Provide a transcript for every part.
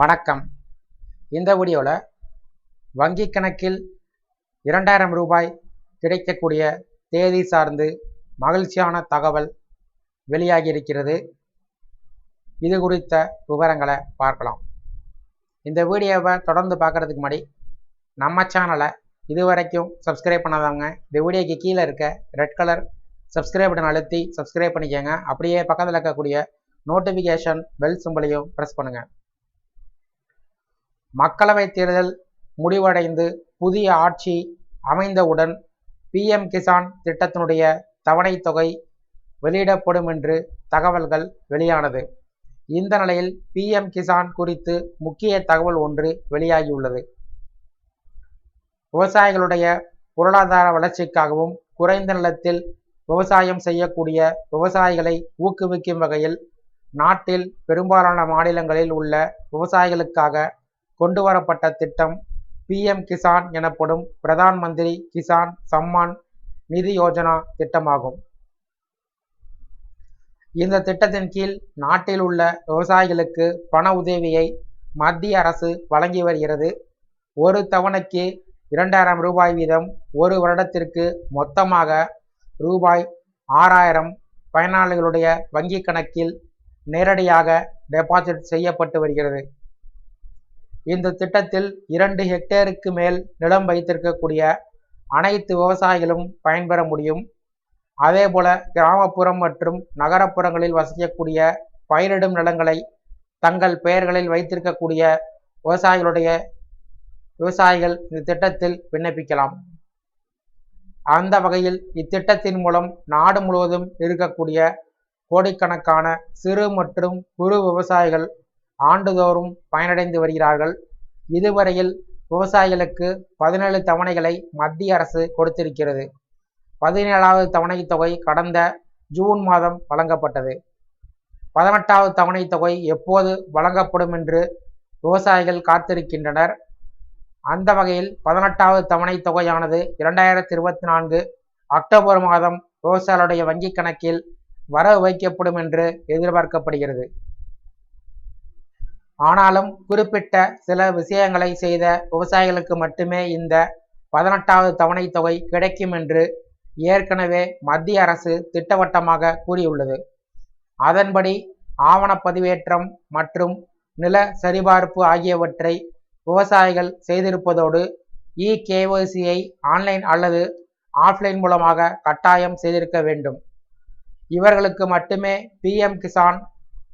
வணக்கம். இந்த வீடியோவில் வங்கி கணக்கில் இரண்டாயிரம் ரூபாய் கிடைக்கக்கூடிய தேதி சார்ந்து மகிழ்ச்சியான தகவல் வெளியாகி இருக்கிறது. இது குறித்த விவரங்களை பார்க்கலாம். இந்த வீடியோவை தொடர்ந்து பார்க்குறதுக்கு முன்னாடி நம்ம சேனலை இதுவரைக்கும் சப்ஸ்கிரைப் பண்ணாதவங்க இந்த வீடியோக்கு கீழே இருக்க ரெட் கலர் சப்ஸ்கிரைப் பட்டன் அழுத்தி சப்ஸ்கிரைப் பண்ணிக்கோங்க. அப்படியே பக்கத்தில் இருக்கக்கூடிய நோட்டிஃபிகேஷன் பெல் சிம்பலையும் ப்ரெஸ் பண்ணுங்கள் மக்களவைத் தேர்தல் முடிவடைந்து புதிய ஆட்சி அமைந்தவுடன் பிஎம் கிசான் திட்டத்தினுடைய தவணைத் தொகை வெளியிடப்படும் என்று தகவல்கள் வெளியானது. இந்த நிலையில் பிஎம் கிசான் குறித்து முக்கிய தகவல் ஒன்று வெளியாகியுள்ளது. விவசாயிகளுடைய பொருளாதார வளர்ச்சிக்காகவும் குறைந்த நிலத்தில் விவசாயம் செய்யக்கூடிய விவசாயிகளை ஊக்குவிக்கும் வகையில் நாட்டில் பெரும்பாலான மாநிலங்களில் உள்ள விவசாயிகளுக்காக கொண்டு வரப்பட்ட திட்டம் பிஎம் கிசான் எனப்படும் பிரதான் மந்திரி கிசான் சம்மான் நிதி யோஜனா திட்டமாகும். இந்த திட்டத்தின் கீழ் நாட்டில் உள்ள விவசாயிகளுக்கு பண உதவியை மத்திய அரசு வழங்கி வருகிறது. ஒரு தவணைக்கு இரண்டாயிரம் ரூபாய் வீதம் ஒரு வருடத்திற்கு மொத்தமாக ரூபாய் ஆறாயிரம் பயனாளிகளுடைய வங்கி கணக்கில் நேரடியாக டெபாசிட் செய்யப்பட்டு வருகிறது. இந்த திட்டத்தில் இரண்டு ஹெக்டேருக்கு மேல் நிலம் வைத்திருக்கக்கூடிய அனைத்து விவசாயிகளும் பயன்பெற முடியும். அதேபோல கிராமப்புறம் மற்றும் நகரப்புறங்களில் வசிக்கக்கூடிய பயிரிடும் நிலங்களை தங்கள் பெயர்களில் வைத்திருக்கக்கூடிய விவசாயிகளுடைய விவசாயிகள் இந்த திட்டத்தில் விண்ணப்பிக்கலாம். அந்த வகையில் இத்திட்டத்தின் மூலம் நாடு முழுவதும் இருக்கக்கூடிய கோடிக்கணக்கான சிறு மற்றும் குறு விவசாயிகள் ஆண்டுதோறும் பயனடைந்து வருகிறார்கள். இதுவரையில் விவசாயிகளுக்கு பதினேழு தவணைகளை மத்திய அரசு கொடுத்திருக்கிறது. பதினேழாவது தவணை தொகை கடந்த ஜூன் மாதம் வழங்கப்பட்டது. பதினெட்டாவது தவணை தொகை எப்போது வழங்கப்படும் என்று விவசாயிகள் காத்திருக்கின்றனர். அந்த வகையில் பதினெட்டாவது தவணை தொகையானது இரண்டாயிரத்தி இருபத்தி நான்கு அக்டோபர் மாதம் விவசாயிகளுடைய வங்கிக் கணக்கில் வரவு வைக்கப்படும் என்று எதிர்பார்க்கப்படுகிறது. ஆனாலும் குறிப்பிட்ட சில விஷயங்களை செய்த விவசாயிகளுக்கு மட்டுமே இந்த பதினெட்டாவது தவணை தொகை கிடைக்கும் என்று ஏற்கனவே மத்திய அரசு திட்டவட்டமாக கூறியுள்ளது. அதன்படி ஆவணப்பதிவேற்றம் மற்றும் நில சரிபார்ப்பு ஆகியவற்றை விவசாயிகள் செய்திருப்பதோடு இ கேஒய்சியை ஆன்லைன் அல்லது ஆஃப்லைன் மூலமாக கட்டாயம் செய்திருக்க வேண்டும். இவர்களுக்கு மட்டுமே பிஎம் கிசான்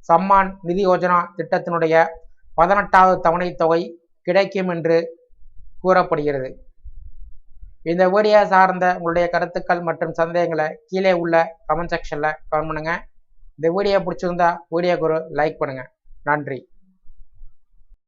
சம்மான் நிதி யோஜனா திட்டத்தினுடைய பதினெட்டாவது தவணை தொகை கிடைக்கும் என்று கூறப்படுகிறது. இந்த வீடியோ சார்ந்த உங்களுடைய கருத்துக்கள் மற்றும் சந்தேகங்களை கீழே உள்ள கமெண்ட் செக்ஷனில் கமெண்ட் பண்ணுங்கள் இந்த வீடியோ பிடிச்சிருந்தா வீடியோக்கு ஒரு லைக் பண்ணுங்கள் நன்றி.